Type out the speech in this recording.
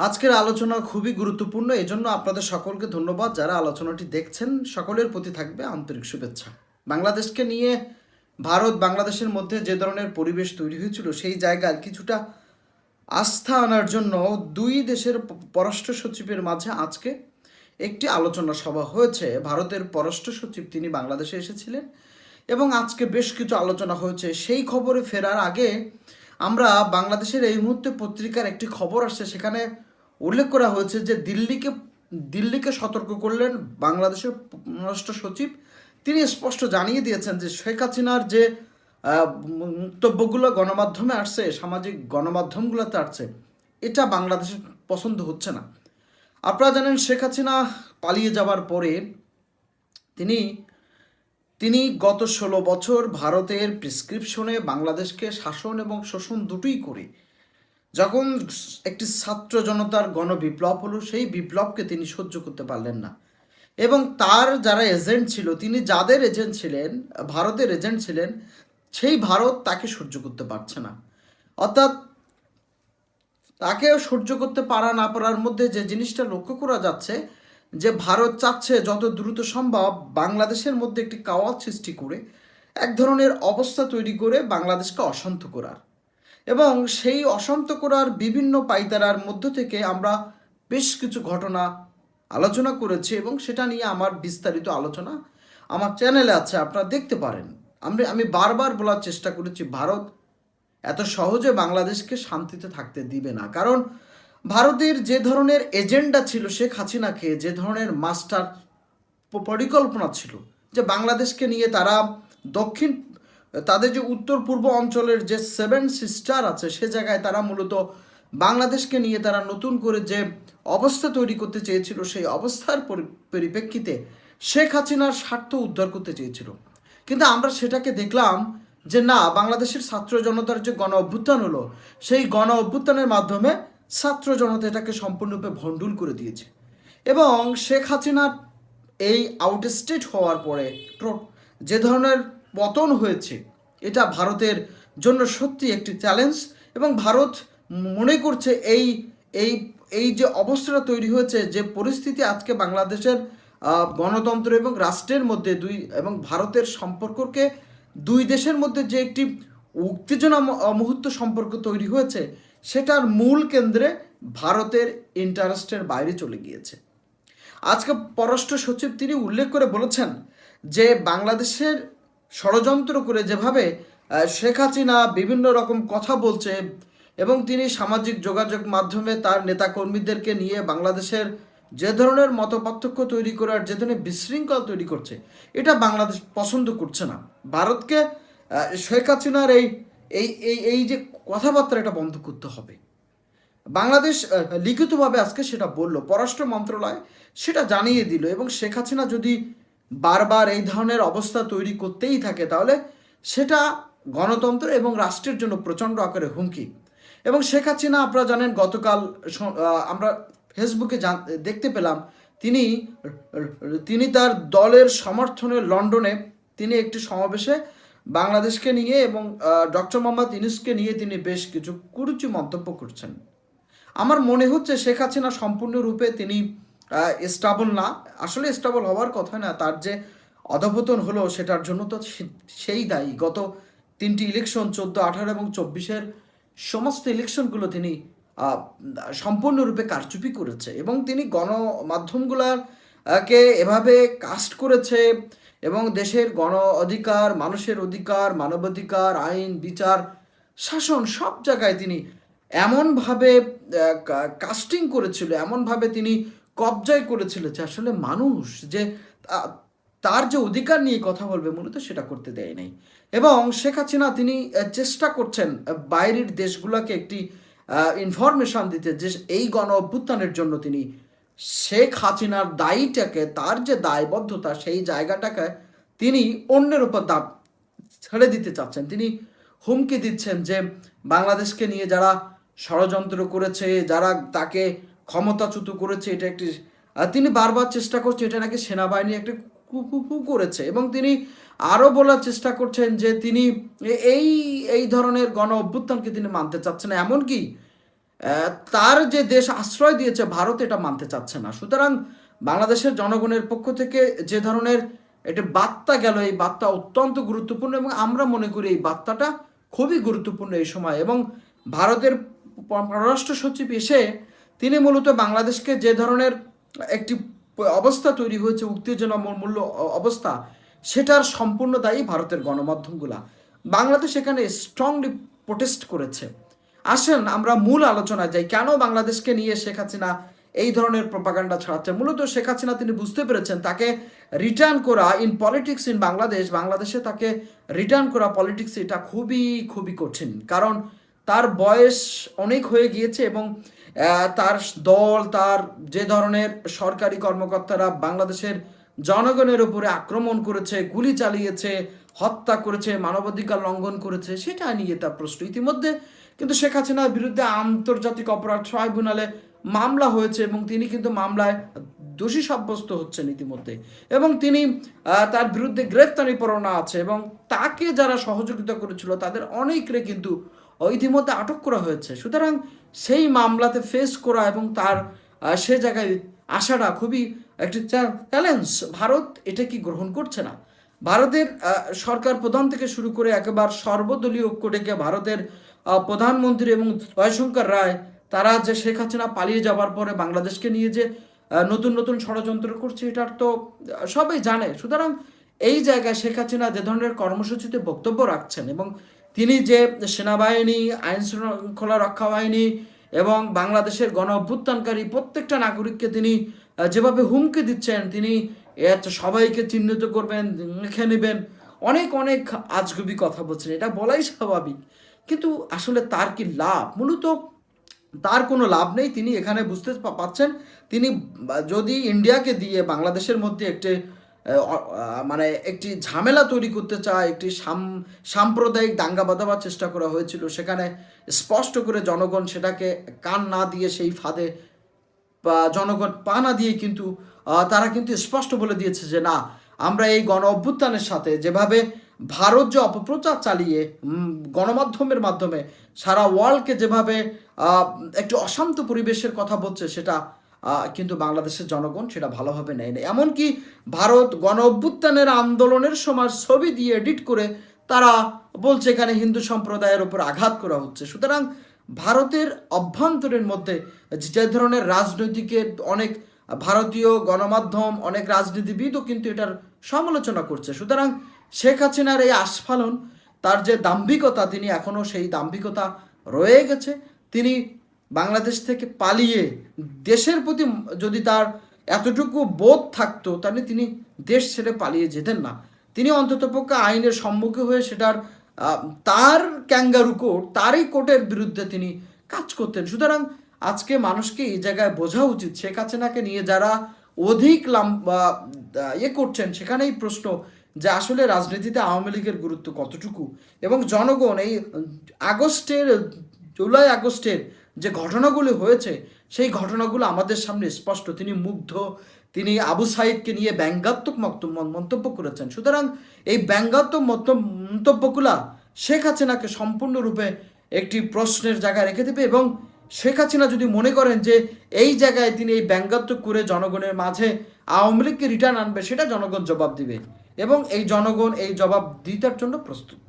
আজকের আলোচনা খুবই গুরুত্বপূর্ণ। এজন্য আপনাদের সকলকে ধন্যবাদ যারা আলোচনাটি দেখছেন। সকলের প্রতি থাকবে আন্তরিক শুভেচ্ছা। বাংলাদেশকে নিয়ে ভারত বাংলাদেশের মধ্যে যে ধরনের পরিবেশ তৈরি হয়েছিল, সেই জায়গায় কিছুটা আস্থা আনার জন্য দুই দেশের পররাষ্ট্র সচিবের মাঝে আজকে একটি আলোচনা সভা হয়েছে। ভারতের পররাষ্ট্র সচিব তিনি বাংলাদেশে এসেছিলেন এবং আজকে বেশ কিছু আলোচনা হয়েছে। সেই খবরে ফেরার আগে আমরা বাংলাদেশের এই মুহূর্তে পত্রিকার একটি খবর আসছে, সেখানে উল্লেখ করা হয়েছে যে দিল্লিকে দিল্লিকে সতর্ক করলেন বাংলাদেশের পররাষ্ট্র সচিব। তিনি স্পষ্ট জানিয়ে দিয়েছেন যে শেখ হাসিনার যে আহ, বক্তব্যগুলো গণমাধ্যমে আসছে সামাজিক গণমাধ্যমগুলোতে আসছে এটা বাংলাদেশের পছন্দ হচ্ছে না। আপনারা জানেন শেখ হাসিনা পালিয়ে যাওয়ার পরে তিনি তিনি গত ষোলো বছর ভারতের প্রেসক্রিপশনে বাংলাদেশকে শাসন এবং শোষণ দুটোই করে যখন একটি ছাত্র জনতার গণবিপ্লব হলো, সেই বিপ্লবকে তিনি সহ্য করতে পারলেন না। এবং তার যারা এজেন্ট ছিল, তিনি যাদের এজেন্ট ছিলেন, ভারতের এজেন্ট ছিলেন, সেই ভারত তাকে সহ্য করতে পারছে না। অর্থাৎ তাকে সহ্য করতে পারা না পারার মধ্যে যে জিনিসটা লক্ষ্য করা যাচ্ছে, যে ভারত চাচ্ছে যত দ্রুত সম্ভব বাংলাদেশের মধ্যে একটি কাওয়াত সৃষ্টি করে, এক ধরনের অবস্থা তৈরি করে বাংলাদেশকে অশান্ত করার। এবং সেই অশান্ত করার বিভিন্ন পাইতারার মধ্য থেকে আমরা বেশ কিছু ঘটনা আলোচনা করেছি এবং সেটা নিয়ে আমার বিস্তারিত আলোচনা আমার চ্যানেলে আছে, আপনারা দেখতে পারেন। আমি আমি বারবার বলার চেষ্টা করেছি, ভারত এত সহজে বাংলাদেশকে শান্তিতে থাকতে দিবে না। কারণ ভারতের যে ধরনের এজেন্ডা ছিল শেখ হাসিনাকে, যে ধরনের মাস্টার পরিকল্পনা ছিল, যে বাংলাদেশকে নিয়ে তারা দক্ষিণ তাদের যে উত্তর পূর্ব অঞ্চলের যে সেভেন সিস্টার আছে, সে জায়গায় তারা মূলত বাংলাদেশকে নিয়ে তারা নতুন করে যে অবস্থা তৈরি করতে চেয়েছিল, সেই অবস্থার পরি- পরিপ্রেক্ষিতে শেখ হাসিনার স্বার্থ উদ্ধার করতে চেয়েছিল। কিন্তু আমরা সেটাকে দেখলাম যে না, বাংলাদেশের ছাত্র জনতার যে গণ অভ্যুত্থান হলো, সেই গণ অভ্যুত্থানের মাধ্যমে ছাত্র জনতা এটাকে সম্পূর্ণরূপে ভণ্ডুল করে দিয়েছে। এবং শেখ হাসিনার এই আউটস্টেট হওয়ার পরে যে ধরনের পতন হয়েছে। এটা ভারতের জন্য সত্যি একটি চ্যালেঞ্জ এবং ভারত মনে করছে এই এই এই যে অবস্থাটা তৈরি হয়েছে, যে পরিস্থিতি আজকে বাংলাদেশের গণতন্ত্র এবং রাষ্ট্রের মধ্যে দুই এবং ভারতের সম্পর্ককে দুই দেশের মধ্যে যে একটি উত্তেজনা মুহূর্ত সম্পর্ক তৈরি হয়েছে, সেটার মূল কেন্দ্রে ভারতের ইন্টারেস্টের বাইরে চলে গিয়েছে। আজকে পররাষ্ট্র সচিব তিনি উল্লেখ করে বলেছেন যে বাংলাদেশের ষড়যন্ত্র করে যেভাবে শেখ হাসিনা বিভিন্ন রকম কথা বলছে এবং তিনি সামাজিক যোগাযোগ মাধ্যমে তার নেতাকর্মীদেরকে নিয়ে বাংলাদেশের যে ধরনের মতপার্থক্য তৈরি করার, যে ধরনের বিশৃঙ্খল তৈরি করছে, এটা বাংলাদেশ পছন্দ করছে না। ভারতকে শেখ হাসিনার এই এই এই এই যে কথাবার্তা এটা বন্ধ করতে হবে। বাংলাদেশ লিখিতভাবে আজকে সেটা বলল, পররাষ্ট্র মন্ত্রণালয় সেটা জানিয়ে দিল এবং শেখ হাসিনা যদি বারবার এই ধরনের অবস্থা তৈরি করতেই থাকে, তাহলে সেটা গণতন্ত্র এবং রাষ্ট্রের জন্য প্রচণ্ড আকারে হুমকি। এবং শেখ হাসিনা, আপনারা জানেন, গতকাল আমরা ফেসবুকে দেখতে পেলাম, তিনি তিনি তার দলের সমর্থনে লন্ডনে তিনি একটি সমাবেশে বাংলাদেশকে নিয়ে এবং ডক্টর মোহাম্মদ ইনুসকে নিয়ে তিনি বেশ কিছু কুরুচি মন্তব্য করছেন। আমার মনে হচ্ছে শেখ হাসিনা সম্পূর্ণরূপে তিনি স্টাবল না। আসলে স্টাবল হওয়ার কথা না, তার যে অধপতন হলো সেটার জন্য তো সেই দায়ী। গত তিনটি ইলেকশন চোদ্দ, আঠারো এবং চব্বিশের সমস্ত ইলেকশনগুলো তিনি সম্পূর্ণরূপে কারচুপি করেছে এবং তিনি গণমাধ্যমগুলার কে এভাবে কাস্ট করেছে এবং দেশের গণ অধিকার, মানুষের অধিকার, মানবাধিকার, আইন, বিচার, শাসন সব জায়গায় তিনি এমনভাবে কাস্টিং করেছিল, এমনভাবে তিনি কবজায় করেছিল যে আসলে মানুষ যে তার যে অধিকার নিয়ে কথা বলবে মূলত সেটা করতে দেয় নাই। এবং শেখ হাসিনা তিনি চেষ্টা করছেন বাইরের দেশগুলোকে একটি ইনফরমেশন দিতে যে এই গণ অভ্যুত্থানের জন্য তিনি শেখ হাসিনার দায়ীটাকে, তার যে দায়বদ্ধতা সেই জায়গাটাকে তিনি অন্যের উপর দাব ছেড়ে দিতে চাচ্ছেন। তিনি হুমকি দিচ্ছেন যে, বাংলাদেশকে নিয়ে যারা ষড়যন্ত্র করেছে, যারা তাকে ক্ষমতাচ্যুত করেছে, এটা একটি তিনি বারবার চেষ্টা করছে, এটা নাকি সেনাবাহিনী একটি কুকুকু করেছে এবং তিনি আরও বলার চেষ্টা করছেন যে তিনি এই এই ধরনের গণ অভ্যুত্থানকে তিনি মানতে চাচ্ছেন এমনকি তার যে দেশ আশ্রয় দিয়েছে, ভারত এটা মানতে চাচ্ছে না। সুতরাং বাংলাদেশের জনগণের পক্ষ থেকে যে ধরনের এটা বার্তা গেল, এই বার্তা অত্যন্ত গুরুত্বপূর্ণ এবং আমরা মনে করি এই বার্তাটা খুবই গুরুত্বপূর্ণ এই সময় এবং ভারতের পররাষ্ট্র সচিব এসে তিনি মূলত বাংলাদেশকে যে ধরনের একটি অবস্থা তৈরি হয়েছে উত্তেজনা মূল্য অবস্থা, সেটার সম্পূর্ণ দায়ী ভারতের গণমাধ্যমগুলা। বাংলাদেশ এখানে স্ট্রংলি প্রোটেস্ট করেছে। আসেন আমরা মূল আলোচনায় যাই, কেন বাংলাদেশকে নিয়ে শেখ হাসিনা এই ধরনের প্রপাগান্ডা ছড়াচ্ছে? মূলত শেখ হাসিনা তিনি বুঝতে পেরেছেন, তাকে রিটার্ন করা ইন পলিটিক্স ইন বাংলাদেশ, বাংলাদেশে তাকে রিটার্ন করা পলিটিক্স এটা খুবই খুবই কঠিন। কারণ তার বয়স অনেক হয়ে গিয়েছে এবং তার দল, তার যে ধরনের সরকারি কর্মকর্তারা বাংলাদেশের জনগণের উপরে আক্রমণ করেছে, গুলি চালিয়েছে, হত্যা করেছে, মানবাধিকার লঙ্ঘন করেছে, সেটা নিয়ে তার প্রশ্ন ইতিমধ্যে। কিন্তু শেখ হাসিনার বিরুদ্ধে আন্তর্জাতিক অপরাধ ট্রাইব্যুনালে মামলা হয়েছে এবং তিনি কিন্তু মামলায় দোষী সাব্যস্ত হচ্ছেন ইতিমধ্যে। এবং তিনি তার বিরুদ্ধে গ্রেফতারি পরোয়ানা আছে এবং তাকে যারা সহযোগিতা করেছিল, তাদের অনেকরে কিন্তু ইতিমধ্যে আটক করা হয়েছে। সুতরাং সেই মামলাতে ফেস করা এবং তার সে জায়গায় আসাটা খুবই একটি চ্যালেঞ্জ ভারত এটা কি গ্রহণ করছে না? ভারতের সরকার প্রধান থেকে শুরু করে একেবারে সর্বদলীয় ঐক্য ডেকে ভারতের প্রধানমন্ত্রী এবং জয়শঙ্কর রায়, তারা যে শেখ হাসিনা পালিয়ে যাবার পরে বাংলাদেশকে নিয়ে যে নতুন নতুন ষড়যন্ত্র করছে, এটার তো সবাই জানে। সুতরাং এই জায়গায় শেখ হাসিনা যে ধরনের কর্মসূচিতে বক্তব্য রাখছেন এবং তিনি যে সেনাবাহিনী, আইন শৃঙ্খলা রক্ষা বাহিনী এবং বাংলাদেশের গণ অভ্যুত্থানকারী প্রত্যেকটা নাগরিককে তিনি যেভাবে হুমকি দিচ্ছেন, তিনি সবাইকে চিহ্নিত করবেন, লিখে নেবেন। অনেক অনেক আজগুবি কথা বলছেন, এটা বলাই স্বাভাবিক। কিন্তু আসলে তার কি লাভ? মূলত তার কোনো লাভ নেই। তিনি এখানে বুঝতে পাচ্ছেন, তিনি যদি ইন্ডিয়াকে দিয়ে বাংলাদেশের মধ্যে একটি মানে একটি ঝামেলা তৈরি করতে চায়, একটি সাম, সাম্প্রদায়িক দাঙ্গা বাঁধাবার চেষ্টা করা হয়েছিল। সেখানে স্পষ্ট করে জনগণ সেটাকে কান না দিয়ে সেই ফাঁদে জনগণ পা না দিয়ে কিন্তু তারা কিন্তু স্পষ্ট বলে দিয়েছে যে না, আমরা এই গণ অভ্যুত্থানের সাথে যেভাবে ভারত যে অপপ্রচার চালিয়ে গণমাধ্যমের মাধ্যমে সারা ওয়ার্ল্ডকে যেভাবে একটু অশান্ত পরিবেশের কথা বলছে, সেটা কিন্তু বাংলাদেশের জনগণ সেটা ভালোভাবে নেয় না এমনকি ভারত গণ অভ্যুত্থানের আন্দোলনের সময় ছবি দিয়ে এডিট করে তারা বলছে এখানে হিন্দু সম্প্রদায়ের উপর আঘাত করা হচ্ছে। সুতরাং ভারতের অভ্যন্তরের মধ্যে যে ধরনের রাজনৈতিকের অনেক ভারতীয় গণমাধ্যম, অনেক রাজনীতিবিদও কিন্তু এটার সমালোচনা করছে। সুতরাং শেখ হাসিনার এই আস্ফালন, তার যে দাম্ভিকতা, তিনি এখনও সেই দাম্ভিকতা রয়ে গেছে। তিনি বাংলাদেশ থেকে পালিয়ে দেশের প্রতি যদি তার এতটুকু বোধ থাকতো তাহলে তিনি দেশ ছেড়ে পালিয়ে যেতেন না। তিনি অন্ততপক্ষে আইনের সম্মুখে হয়ে সেটার তার ক্যাঙ্গারু কোর্ট তারই কোর্টের বিরুদ্ধে তিনি কাজ করতেন। সুতরাং আজকে মানুষকে এই জায়গায় বোঝা উচিত শেখ হাসিনাকে নিয়ে যারা অধিক লাম বা, আহ, ইয়ে করছেন সেখানেই প্রশ্ন যে আসলে রাজনীতিতে আওয়ামী লীগের গুরুত্ব কতটুকু? এবং জনগণ এই আগস্টের জুলাই আগস্টের যে ঘটনাগুলো হয়েছে, সেই ঘটনাগুলো আমাদের সামনে স্পষ্ট। তিনি মুগ্ধ, তিনি আবু সাইদকে নিয়ে ব্যঙ্গাত্মক মন্তব্য করেছেন। সুতরাং এই ব্যঙ্গাত্মক মন্তব্যগুলা শেখ হাসিনাকে সম্পূর্ণরূপে একটি প্রশ্নের জায়গায় রেখে দেবে এবং শেখ হাসিনা যদি মনে করেন যে এই জায়গায় তিনি এই ব্যঙ্গাত্মক করে জনগণের মাঝে আওয়ামী লীগকে রিটার্ন আনবে, সেটা জনগণ জবাব দিবে এবং এই জনগণ এই জবাব দিতার জন্য প্রস্তুত।